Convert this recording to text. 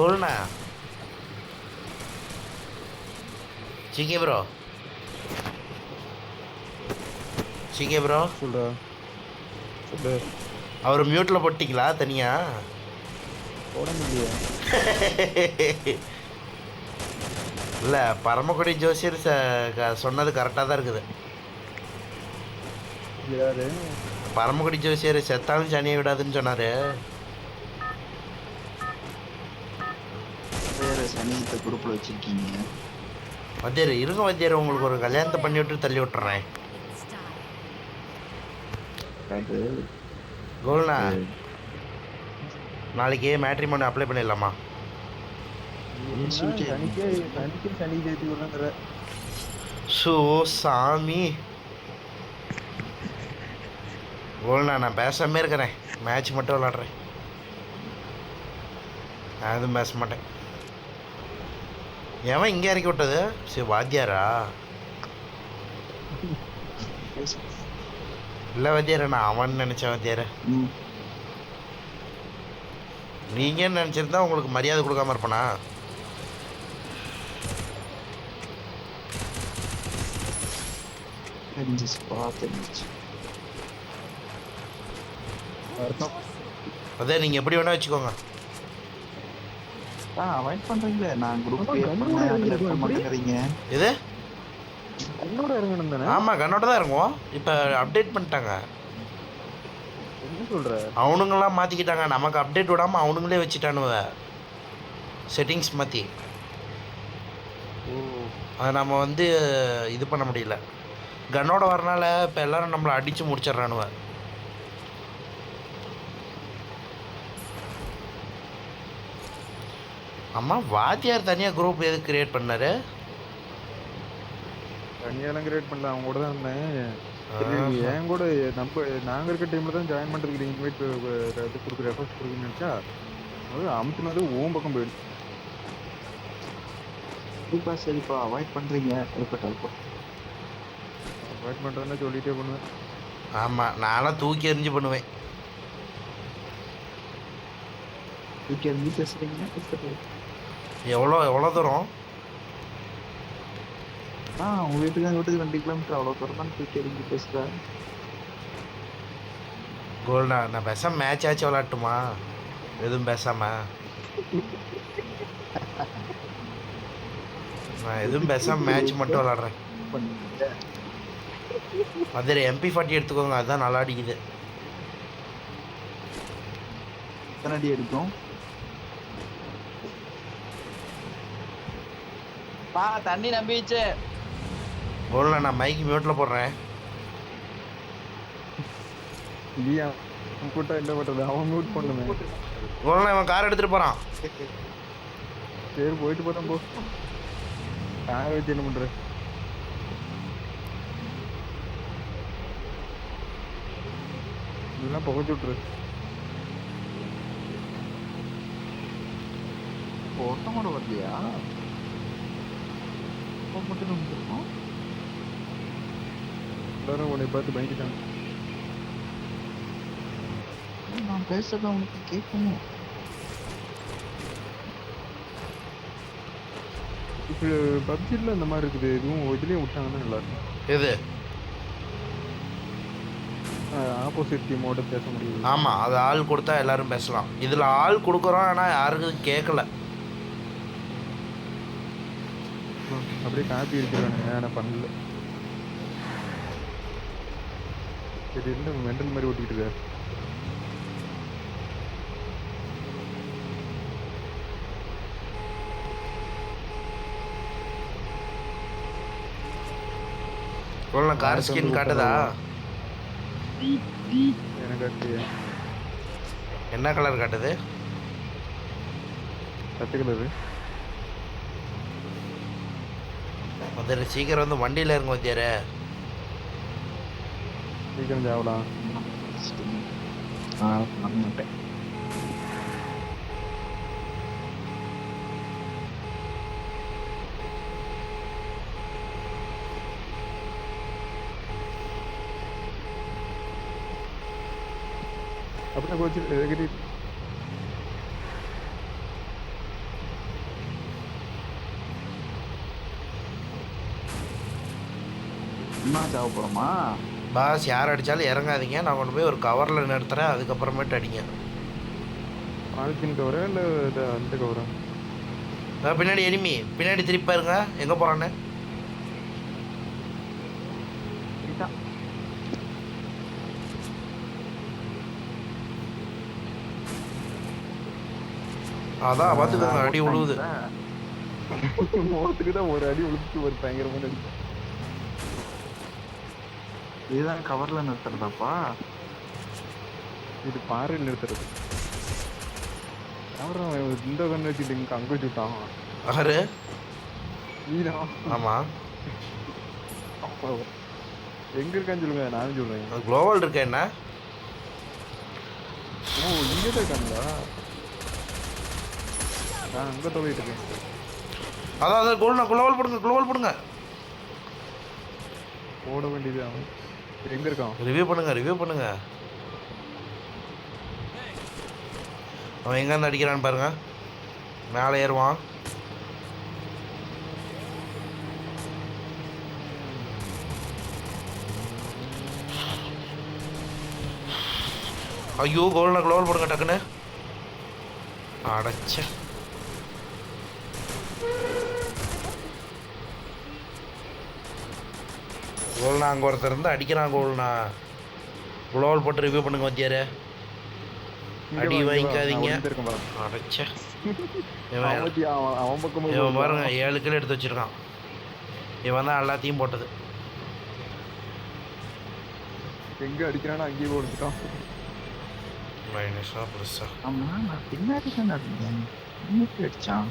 கோல்ண்ணா சீக்கிய ப்ரோ சீக்கிய ப்ரோ சொல்றா. சொல்லு. அவர் மியூட்டில் போட்டிங்களா தனியா? போட முடியல இல்லை பரமக்குடி ஜோசியர் ச சொன்னது கரெக்டாக தான் இருக்குது. பரமக்குடி ஜோசியர் செத்தாலும் சனியை விடாதுன்னு சொன்னார். வேற சனியத்தை குரூப்ல வச்சிருக்கீங்க. வத்தியர் இருங்க வத்தியர் உங்களுக்கு ஒரு கல்யாணத்தை பண்ணி விட்டு தள்ளி விட்டுறேன். கோல்ண்ணா நாளைக்கு மேட்ரிமோனி அப்ளை பண்ணிடலாமா? ஷோ சாமி. கோல்ண்ணா நான் பேசாமே இருக்கிறேன். மேட்ச் மட்டும் விளாட்றேன். நான் எதுவும் பேச மாட்டேன். ஏன் இங்கே இறக்கி விட்டது? சரி வாத்தியாரா? இல்லை வாத்தியாரா நான் அவன் நினச்சேன் வாத்தியார. நீங்கள் நினச்சிருந்தா உங்களுக்கு மரியாதை கொடுக்காம இருப்பனா? தெரிஞ்சிச்சு பா தெரிஞ்சிச்சு. அர்த்தம் அதே நீங்கள் எப்படி வேணால் வச்சுக்கோங்க. ஆ அவாய்ட் பண்றீங்களே? நான் குரூப் கிரியேட் அதுல? இருக்க மாட்டேங்கிறீங்க. இது என்னோட இறங்கணும் தானே? ஆமாம் கண்ணோட தான் இறங்குவோம் இப்போ அப்டேட் பண்ணிட்டாங்க. என்ன சொல்ற? அவனுங்களாம் மாற்றிக்கிட்டாங்க நமக்கு அப்டேட் விடாமல் அவனுங்களே வச்சுட்டானுவ. செட்டிங்ஸ் மாற்றி ஓ. அதை நம்ம வந்து இது பண்ண முடியல. கன்னோட வரனால இப்போ எல்லாரும் நம்மளை அடித்து முடிச்சிடுறானுவ. அம்மா வாத்தியார் தனியாக குரூப் எதுக்கு கிரியேட் பண்ணாரு? தனியாலாம் கிரியேட் பண்ணல அவங்க கூட தான் இருந்தேன். என் கூட நம்ம நாங்க இருக்க டீம்ல தான் ஜாயின் பண்றதுக்கு இன்வைட் இது கொடுக்குற ரெஃபர்ஸ் கொடுக்குன்னு நினைச்சா அது அமுத்துனது ஓம் பக்கம் போயிடுச்சு. சரிப்பா சரிப்பா. அவாய்ட் பண்றீங்க. இருக்கட்டும். அவாய்ட் பண்றதுன்னா சொல்லிட்டே பண்ணுவேன். ஆமாம் நான்லாம் தூக்கி எறிஞ்சு பண்ணுவேன். தூக்கி எறிஞ்சு பேசுறீங்க இருக்கட்டும். எவ்வளோ எவ்வளோ தூரம்? ஆ உங்க வீட்டுக்கு எங்க வீட்டுக்கு ரெண்டு கிலோமீட்டர் அவ்வளவு தூரம் தான் தூக்கி எறிஞ்சு பேசுறேன் கோல்டா நான் பேசாம மேட்ச் ஆச்சு விளாட்டுமா எதுவும் பேசாம? நான் எதுவும் பேசாம மேட்ச் மட்டும் விளாட்றேன் அதில் எம்பி ஃபார்ட்டி எடுத்துக்கோங்க. அதுதான் நல்லா அடிக்குது. எத்தனை அடி எடுக்கும்? பா தண்ணி நம்பிச்சு கோல்டா நான் மைக்கு மியூட்டில் போடுறேன். இல்லையா கூட்டா என்ன பண்றது? அவன் மியூட் பண்ணுமே. கோல்டா இவன் கார் எடுத்துகிட்டு போகிறான் சரி போயிட்டு போறேன் போ. காரை வச்சு என்ன பண்ற இல்லைன்னா புகைச்சு விட்டுரு. ஓட்டம் கூட வரலையா? இப்போ மட்டும் வந்துருக்கோம் எல்லாரும் உன்னை பார்த்து பயந்துட்டாங்க. நான் பேசுறது அவனுக்கு கேட்கணும். இப்போ பப்ஜியில் இந்த மாதிரி இருக்குது. இதுவும் இதுலேயும் விட்டாங்கன்னா நல்லா இருக்கும். எது? ஆப்போசிட் டீமோட பேச முடியுது. ஆமாம் அது ஆள் கொடுத்தா எல்லாரும் பேசலாம். இதில் ஆள் கொடுக்குறோம் ஆனால் யாருக்கும் கேட்கல அப்படியே காப்பி இருக்கிறானுங்க ஆனால் பண்ணல? சரி என்ன மெண்டல் மாதிரி ஓட்டிக்கிட்டு இருக்காரு கார் ஸ்கின் காட்டுதா? எனக்கு என்ன கலர் காட்டுது? பச்சை கலரு அதில் சீக்கிரம் வந்து வண்டியில் இருங்க வத்தியாரே சீக்கிரம் சாவலாம் ஆ மாட்டேன் அப்படியே ஒன்னா சாவ பாஸ் யார் அடித்தாலும் இறங்காதீங்க. நான் கொண்டு போய் ஒரு கவரில் நிறுத்துறேன். அதுக்கப்புறமேட்டு அடிங்க. பாலித்தீன் கவரா இல்லை அந்த கவரா பின்னாடி எனிமி பின்னாடி திருப்பி பாருங்க. எங்கே போகிறான்னு. அதான் பார்த்துக்கோங்க அடி உழுவுது. முகத்துக்கு தான் ஒரு அடி விழுத்து ஒரு பயங்கரமான அடி. இதுதான் கவர்ல நிறுத்துறதாப்பா? இது பாறையில் நிறுத்துறது. அப்புறம் இந்த கண்ணு வச்சுட்டு இங்க அங்க வச்சு விட்டான். ஆறு நீனா ஆமாம் எங்க இருக்கான்னு சொல்லுங்க நானும் சொல்றேன். குளோவல் இருக்க என்ன? ஓ இங்கே தான் இருக்காங்களா? நான் அங்க தொலைட்டு இருக்கேன். அதான் அதான் குளோவல் போடுங்க குளோவல் போடுங்க. ஓட வேண்டியது அவன். எங்க இருக்கோம்? ரிவ்யூ பண்ணுங்க ரிவ்யூ பண்ணுங்க. அவன் எங்கேருந்து அடிக்கிறான்னு பாருங்க. மேலே ஏறுவான். ஐயோ கோல்னா குளோவல் போடுங்க டக்குன்னு. அடைச்சேன் கோல்னா அங்கே ஒருத்தர் இருந்து அடிக்கிறான் கோல்னா குளோவல் போட்டு ரிவ்யூ பண்ணுங்க வத்தியாரு அடி வாங்கிக்காதீங்க. அடைச்ச. இவன் பாருங்க ஏழு கிலோ எடுத்து வச்சிருக்கான். இவன் தான் எல்லாத்தையும் போட்டது. எங்க அடிக்கிறானோ அங்கேயே ஓடிட்டான் மைனஸா ப்ளஸ்ஸா ஆமா நான் பின்னாடி தானே அடிச்சான்.